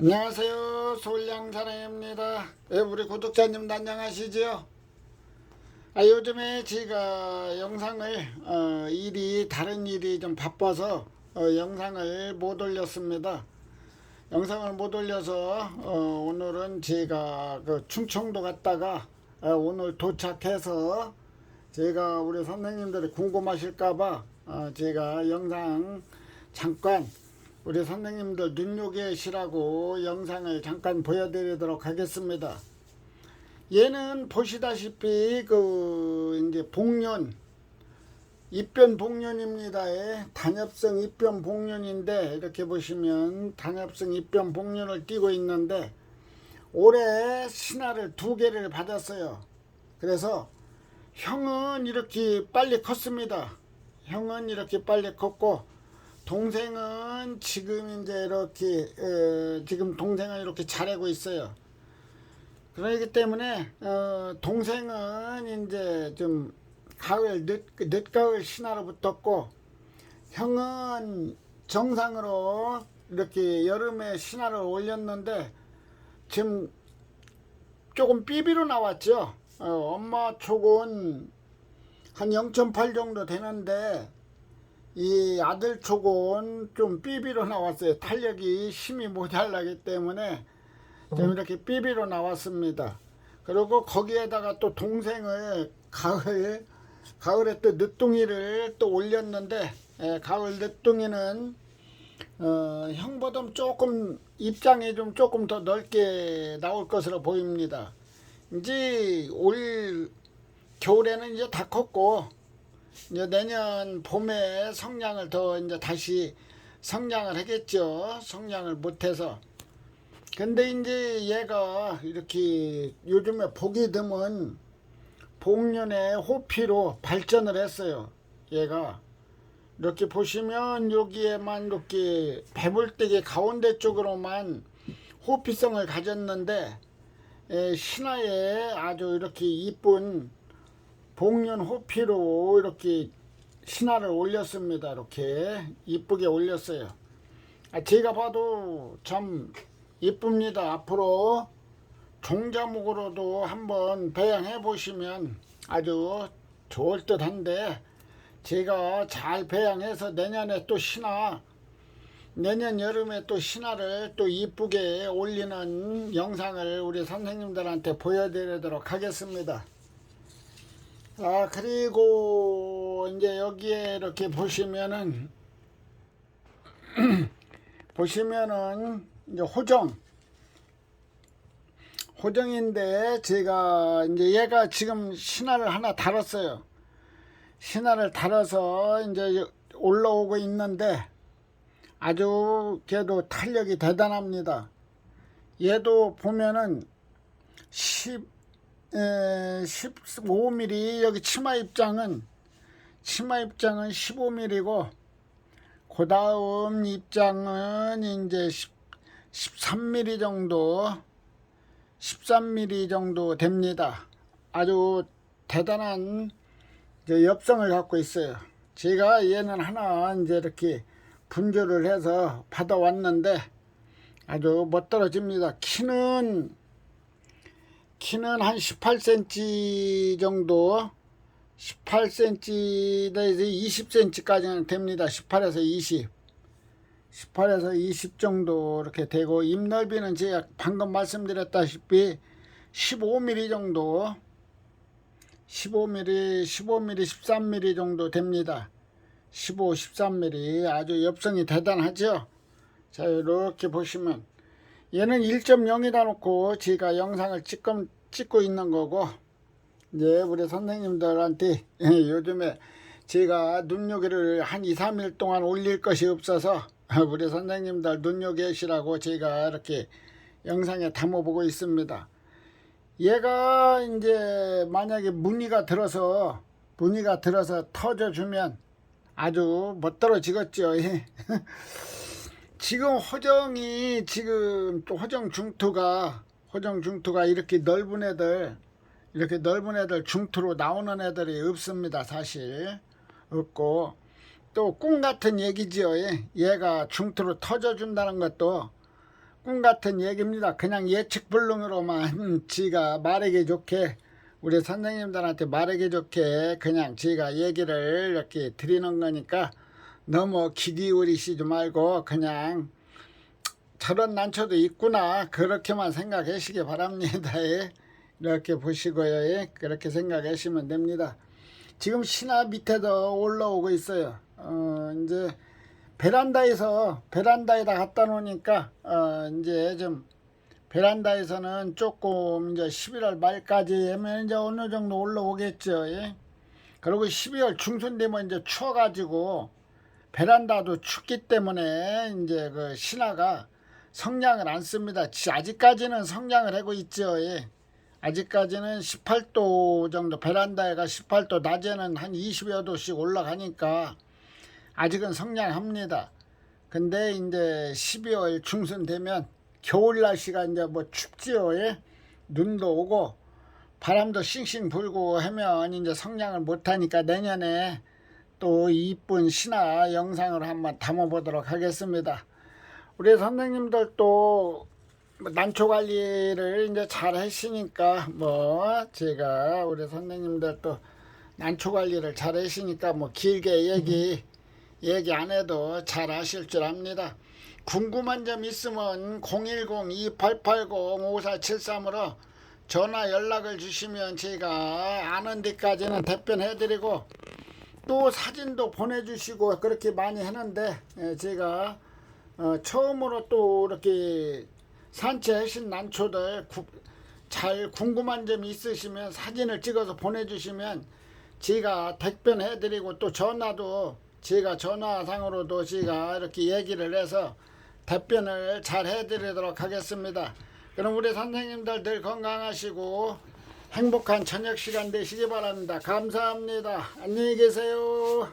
안녕하세요. 솔양사랑입니다. 예, 우리 구독자님도 안녕하시죠? 아, 요즘에 제가 영상을 어, 일이 다른 일이 좀 바빠서 어, 영상을 못 올렸습니다. 영상을 못 올려서 어, 오늘은 제가 그 충청도 갔다가 어, 오늘 도착해서 제가 우리 선생님들이 궁금하실까봐 어, 제가 영상 잠깐 우리 선생님들 눈요기시라고 영상을 잠깐 보여드리도록 하겠습니다. 얘는 보시다시피 그 이제 복륜 입변 복륜입니다. 예, 단엽성 입변 복륜인데 이렇게 보시면 단엽성 입변 복륜을 띄고 있는데 올해 신화를 두 개를 받았어요. 그래서 형은 이렇게 빨리 컸습니다. 형은 이렇게 빨리 컸고 동생은 지금 이제 이렇게 어, 지금 동생은 이렇게 자라고 있어요. 그러기 때문에 어, 동생은 이제 좀 가을 늦 늦가을 신화로 붙었고 형은 정상으로 이렇게 여름에 신화를 올렸는데 지금 조금 삐비로 나왔죠. 어, 엄마 촉은 한 0.8 정도 되는데 이 아들 촉은 좀 삐비로 나왔어요. 탄력이 힘이 모자라기 때문에 좀 이렇게 삐비로 나왔습니다. 그리고 거기에다가 또 동생을 가을 가을에 또 늦둥이를 또 올렸는데 예, 가을 늦둥이는 어, 형보다 조금 입장이 좀 조금 더 넓게 나올 것으로 보입니다. 이제 올 겨울에는 이제 다 컸고 이제 내년 봄에 성장을 더 이제 다시 성장을 하겠죠. 성장을 못해서. 근데 이제 얘가 이렇게 요즘에 보기 드문 복륜의 호피로 발전을 했어요. 얘가 이렇게 보시면 여기에만 이렇게 배불대기 가운데 쪽으로만 호피성을 가졌는데 에, 신화에 아주 이렇게 이쁜 복륜 호피로 이렇게 신화를 올렸습니다. 이렇게 이쁘게 올렸어요. 아, 제가 봐도 참 이쁩니다. 앞으로 종자목으로도 한번 배양해 보시면 아주 좋을 듯 한데 제가 잘 배양해서 내년에 또 신화 내년 여름에 또 신화를 또 이쁘게 올리는 영상을 우리 선생님들한테 보여드리도록 하겠습니다. 아 그리고 이제 여기에 이렇게 보시면은 보시면은 이제 호정 호정인데 제가 이제 얘가 지금 신화를 하나 달았어요. 신화를 달아서 이제 올라오고 있는데 아주 걔도 탄력이 대단합니다. 얘도 보면은 10, 에, 15mm 여기 치마 입장은 치마 입장은 15mm고 그 다음 입장은 이제 10, 13mm 정도 13mm 정도 됩니다. 아주 대단한 엽성을 갖고 있어요. 제가 얘는 하나 이제 이렇게 분조를 해서 받아왔는데 아주 못 떨어집니다. 키는 키는 한 18cm 정도 18cm에서 20cm까지는 됩니다. 18에서 20 18에서 20 정도 이렇게 되고 입 넓이는 제가 방금 말씀드렸다시피 15mm 정도 15mm, 15mm, 13mm 정도 됩니다. 15, 13mm 아주 엽성이 대단하죠. 자 이렇게 보시면 얘는 1.0이다 놓고 제가 영상을 찍고, 찍고 있는 거고 이제 우리 선생님들한테 요즘에 제가 눈요기를 한 2, 3일 동안 올릴 것이 없어서 우리 선생님들 눈요기시라고 제가 이렇게 영상에 담아보고 있습니다. 얘가 이제 만약에 무늬가 들어서 무늬가 들어서 터져주면 아주 못 떨어지겠죠. 지금 허정이 지금 또 허정 중투가 허정 중투가 이렇게 넓은 애들 이렇게 넓은 애들 중투로 나오는 애들이 없습니다. 사실 없고 또 꿈 같은 얘기지요. 얘가 중투로 터져준다는 것도 꿈 같은 얘기입니다. 그냥 예측 불능으로만 지가 말하기 좋게 우리 선생님들한테 말하기 좋게 그냥 지가 얘기를 이렇게 드리는 거니까 너무 귀 기울이시지 말고 그냥 저런 난초도 있구나 그렇게만 생각하시기 바랍니다. 예. 이렇게 보시고요. 예. 그렇게 생각하시면 됩니다. 지금 신화 밑에도 올라오고 있어요. 어, 이제 베란다에서 베란다에다 갖다 놓으니까 어, 이제 좀 베란다에서는 조금 이제 11월 말까지 하면 이제 어느 정도 올라오겠죠. 예. 그리고 12월 중순 되면 이제 추워가지고 베란다도 춥기 때문에 이제 그 신화가 성냥을 안 씁니다. 지- 아직까지는 성냥을 하고 있죠. 예. 아직까지는 18도 정도 베란다에가 18도 낮에는 한 20여 도씩 올라가니까 아직은 성냥합니다. 근데 이제 12월 중순 되면 겨울 날씨가 이제 뭐 춥지요. 예? 눈도 오고 바람도 싱싱 불고 하면 이제 성냥을 못 하니까 내년에 또 이쁜 신화 영상을 한번 담아 보도록 하겠습니다. 우리 선생님들도 뭐 난초 관리를 이제 잘 하시니까 뭐 제가 우리 선생님들도 난초 관리를 잘 하시니까 뭐 길게 얘기 얘기 안 해도 잘 하실 줄 압니다. 궁금한 점 있으면 010-2880-5473으로 전화 연락을 주시면 제가 아는 데까지는 답변해드리고 또 사진도 보내주시고 그렇게 많이 하는데 예, 제가 어, 처음으로 또 이렇게 산채하신 난초들 구- 잘 궁금한 점 있으시면 사진을 찍어서 보내주시면 제가 답변해드리고 또 전화도 제가 전화상으로도 제가 이렇게 얘기를 해서 답변을 잘 해드리도록 하겠습니다. 그럼 우리 선생님들 늘 건강하시고 행복한 저녁 시간 되시기 바랍니다. 감사합니다. 안녕히 계세요.